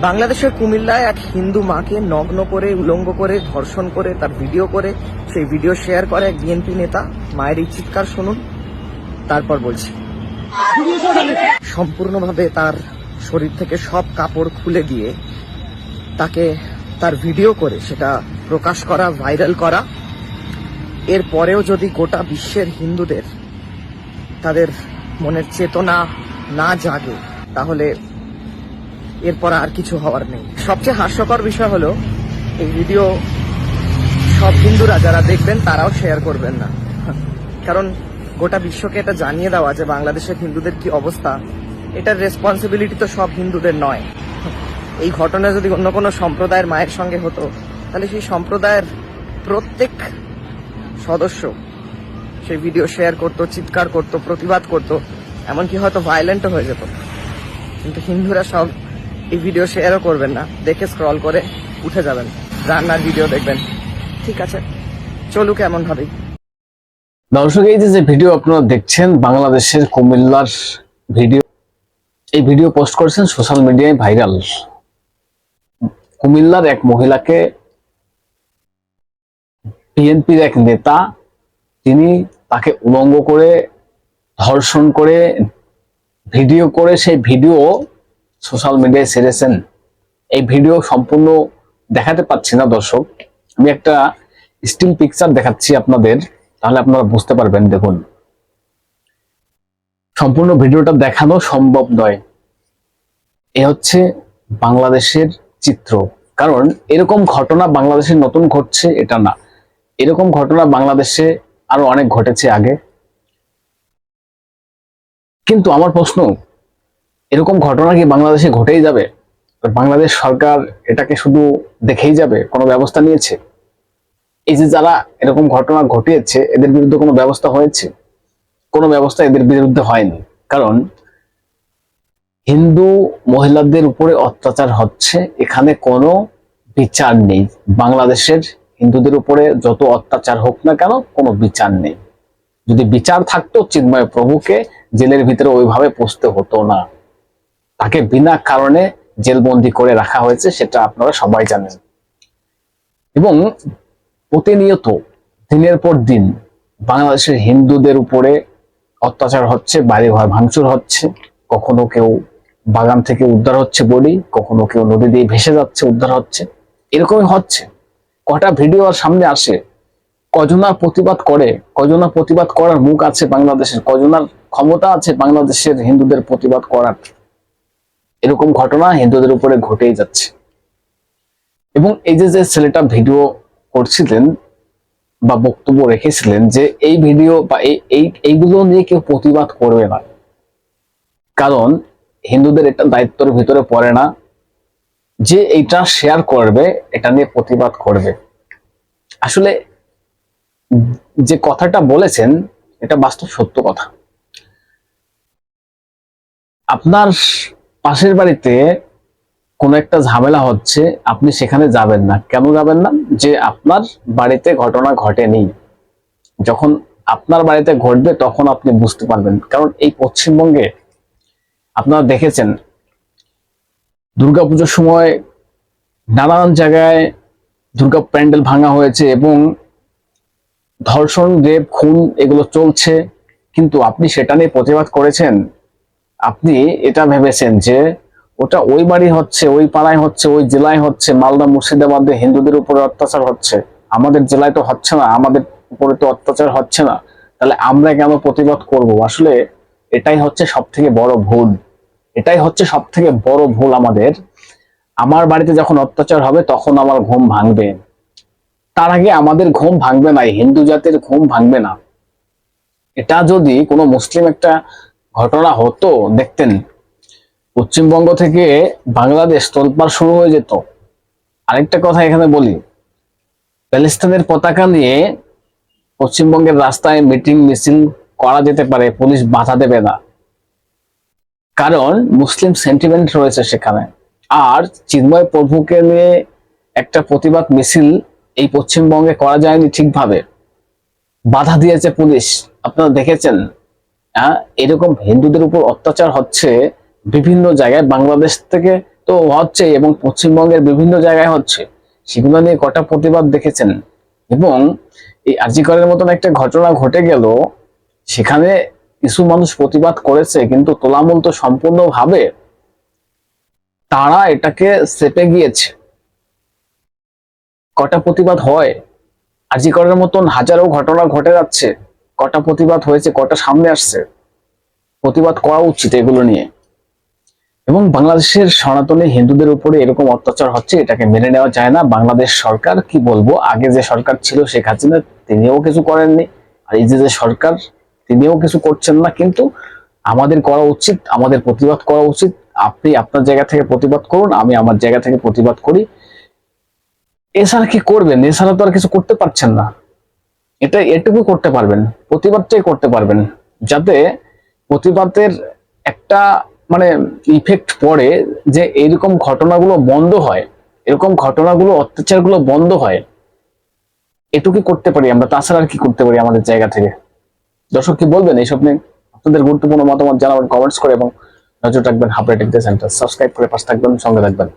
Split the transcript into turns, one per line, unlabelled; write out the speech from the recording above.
বাংলাদেশের কুমিল্লায় এক হিন্দু মাকে নগ্ন করে, উলঙ্গ করে, ধর্ষণ করে, তার ভিডিও করে, সেই ভিডিও শেয়ার করে এক বিএনপি নেতা। মায়ের এই চিৎকার শুনুন, তারপর বলছি। সম্পূর্ণভাবে তার শরীর থেকে সব কাপড় খুলে দিয়ে তাকে তার ভিডিও করে, সেটা প্রকাশ করা, ভাইরাল করা। এর পরেও যদি গোটা বিশ্বের হিন্দুদের তাদের মনের চেতনা না জাগে, তাহলে এরপর আর কিছু হওয়ার নেই। সবচেয়ে হাস্যকর বিষয় হলো, এই ভিডিও সব হিন্দুরা যারা দেখবেন, তারাও শেয়ার করবেন না। কারণ গোটা বিশ্বকে এটা জানিয়ে দেওয়া যে বাংলাদেশের হিন্দুদের কি অবস্থা, এটার রেসপন্সিবিলিটি তো সব হিন্দুদের নয়। এই ঘটনা যদি অন্য কোনো সম্প্রদায়ের মায়ের সঙ্গে হতো, তাহলে সেই সম্প্রদায়ের প্রত্যেক সদস্য সেই ভিডিও শেয়ার করতো, চিৎকার করতো, প্রতিবাদ করতো, এমনকি হয়তো ভায়োলেন্টও হয়ে যেত। কিন্তু হিন্দুরা সব এই ভিডিও শেয়ারও করবেন না। দেখে স্ক্রল করে উঠে যাবেন। রান্নার ভিডিও দেখবেন। ঠিক আছে। চলুক এমন ভাবেই
দর্শক, এই যে ভিডিও আপনারা দেখছেন, বাংলাদেশের কুমিল্লার ভিডিও এই ভিডিও পোস্ট করেছেন সোশ্যাল মিডিয়ায় ভাইরাল কুমিল্লার এক মহিলাকে বিএনপির এক নেতা, তিনি তাকে উলঙ্গ করে, ধর্ষণ করে ভিডিও করে, সেই ভিডিও সোশ্যাল মিডিয়ায় ছেড়েছেন। এই ভিডিও সম্পূর্ণ দেখাতে পাচ্ছি না দর্শক। আমি একটা স্টিল পিকচার দেখাচ্ছি আপনাদের, তাহলে আপনারা বুঝতে পারবেন, দেখুন। সম্পূর্ণ ভিডিওটা দেখানো সম্ভব নয়। এ হচ্ছে বাংলাদেশের চিত্র। কারণ এরকম ঘটনা বাংলাদেশে নতুন ঘটছে, এটা না। এরকম ঘটনা বাংলাদেশে আরও অনেক ঘটেছে আগে। কিন্তু আমার প্রশ্ন এরকম ঘটনা কি বাংলাদেশে ঘটেই যাবে? বাংলাদেশ সরকার এটাকে শুধু দেখেই যাবে? কোনো ব্যবস্থা নিয়েছে? এই যে যারা এরকম ঘটনা ঘটিয়েছে, এদের বিরুদ্ধে কোনো ব্যবস্থা হয়েছে? কোনো ব্যবস্থা এদের বিরুদ্ধে হয়নি। কারণ হিন্দু মহিলাদের উপরে অত্যাচার হচ্ছে, এখানে কোনো বিচার নেই। বাংলাদেশের হিন্দুদের উপরে যত অত্যাচার হোক না কেন, কোনো বিচার নেই। যদি বিচার থাকতো, চিন্ময় প্রভুকে জেলের ভিতরে ওইভাবে পুষতে হতো না। তাকে বিনা কারণে জেলবন্দি করে রাখা হয়েছে, সেটা আপনারা সবাই জানেন। এবং প্রতিনিয়ত দিনের পর দিন বাংলাদেশের হিন্দুদের উপরে অত্যাচার হচ্ছে বাড়ি ঘর ভাঙচুর হচ্ছে, কখনো কেউ বাগান থেকে উদ্ধার হচ্ছে বডি কখনো কেউ নদী দিয়ে ভেসে যাচ্ছে, উদ্ধার হচ্ছে। এরকমই হচ্ছে। কটা ভিডিও আর সামনে আসে কজনা প্রতিবাদ করে কজনা প্রতিবাদ করার মুখ আছে বাংলাদেশের, কজনার ক্ষমতা আছে বাংলাদেশের হিন্দুদের প্রতিবাদ করার। এরকম ঘটনা হিন্দুদের উপরে ঘটেই যাচ্ছে। এবং এই যে যে ছেলেটা ভিডিও করছিলেন বা বক্তব্য রেখেছিলেন যে এই ভিডিও বা এই, এই- এইগুলো নিয়ে কেউ প্রতিবাদ করবে না। কারণ হিন্দুদের এটা দায়িত্বের ভিতরে পড়ে না যে এইটা শেয়ার করবে, এটা নিয়ে প্রতিবাদ করবে। আসলে যে কথাটা বলেছেন, এটা বাস্তব সত্য কথা। আপনার পাশের বাড়িতে কোনো একটা ঝামেলা হচ্ছে, আপনি সেখানে যাবেন না। কেন যাবেন না? যে আপনার বাড়িতে ঘটনা ঘটেনি। যখন আপনার বাড়িতে ঘটবে, তখন আপনি বুঝতে পারবেন। কারণ এই পশ্চিমবঙ্গে আপনারা দেখেছেন, দুর্গাপুজোর সময় নানান জায়গায় দুর্গা প্যান্ডেল ভাঙা হয়েছে এবং ধর্ষণ, রেপ, খুন এগুলো চলছে। কিন্তু আপনি সেটা নিয়ে প্রতিবাদ করেছেন? আপনি এটা ভেবেছেন যে ওটা ওই বাড়ি হচ্ছে, ওই পাড়ায় হচ্ছে, ওই জেলায় হচ্ছে, মালদা, মুর্শিদাবাদে হিন্দুদের উপরে অত্যাচার হচ্ছে? আমাদের জেলায় তো হচ্ছে না, আমাদের উপরে তো অত্যাচার হচ্ছে না। তাহলে আমরা কেন প্রতিবাদ করব? আসলে এটাই হচ্ছে সব থেকে বড় ভুল। এটাই হচ্ছে সব থেকে বড় ভুল আমাদের। আমার বাড়িতে যখন অত্যাচার হবে, তখন আমার ঘুম ভাঙবে। তার আগে আমাদের ঘুম ভাঙবে না হিন্দু জাতির ঘুম ভাঙবে না। এটা যদি কোনো মুসলিম একটা ঘটনা হতো, দেখতেন। পশ্চিমবঙ্গ থেকে বাংলাদেশ তোলপাড় শুরু হয়ে যেত। আরেকটা কথা এখানে বলি। প্যালেস্তানের পতাকা নিয়ে পশ্চিমবঙ্গের রাস্তায় মিটিং মিছিল করা যেতে পারে, পুলিশ বাধা দেবে না। কারণ মুসলিম সেন্টিমেন্ট রয়েছে সেখানে। আর চিন্ময় প্রভুকে নিয়ে একটা প্রতিবাদ মিছিল এই পশ্চিমবঙ্গে করা যায়নি ঠিকভাবে। বাধা দিয়েছে পুলিশ। আপনারা দেখেছেন এরকম হিন্দুদের উপর অত্যাচার হচ্ছে বিভিন্ন জায়গায়। বাংলাদেশ থেকে তো হচ্ছে এবং পশ্চিমবঙ্গের বিভিন্ন জায়গায় হচ্ছে। সেগুলো নিয়ে কটা প্রতিবাদ দেখেছেন? এবং এই আর্জিকরের মতন একটা ঘটনা ঘটে গেল, সেখানে কিছু মানুষ প্রতিবাদ করেছে, কিন্তু তোলামূল তো সম্পূর্ণভাবে তারা এটাকে চেপে গিয়েছে। কটা প্রতিবাদ হয়? আর্জিকরের মতন হাজারো ঘটনা ঘটে যাচ্ছে। কটা প্রতিবাদ হয়েছে, কটা সামনে আসছে, প্রতিবাদ করা উচিত এগুলো নিয়ে। এবং বাংলাদেশের সনাতনী হিন্দুদের উপরে এরকম অত্যাচার হচ্ছে, এটাকে মেনে নেওয়া যায় না। বাংলাদেশ সরকার, কি বলব, আগে যে সরকার ছিল শেখ হাসিনা, তিনিও কিছু করেননি। আর এই যে যে সরকার, তিনিও কিছু করছেন না, কিন্তু আমাদের করা উচিত, আমাদের প্রতিবাদ করা উচিত। আপনি আপনার জায়গা থেকে প্রতিবাদ করুন, আমি আমার জায়গা থেকে প্রতিবাদ করি। এছাড়া কি করবেন? এছাড়া তো আর কিছু করতে পারছেন না। এটা এটুকু করতে পারবেন, প্রতিবাদটাই করতে পারবেন, যাতে প্রতিবাদের একটা মানে ইফেক্ট পড়ে যে এরকম ঘটনাগুলো বন্ধ হয়, এরকম ঘটনাগুলো, অত্যাচারগুলো বন্ধ হয়। এটুকু করতে পারি আমরা, তাছাড়া আর কি করতে পারি আমাদের জায়গা থেকে। দর্শক কি বলবেন এইসব নিয়ে? আপনাদের গুরুত্বপূর্ণ মতামত জানাবেন কমেন্টস করে এবং নজর রাখবেন টেক সেন্টার। সাবস্ক্রাইব করে পাশে থাকবেন, সঙ্গে থাকবেন।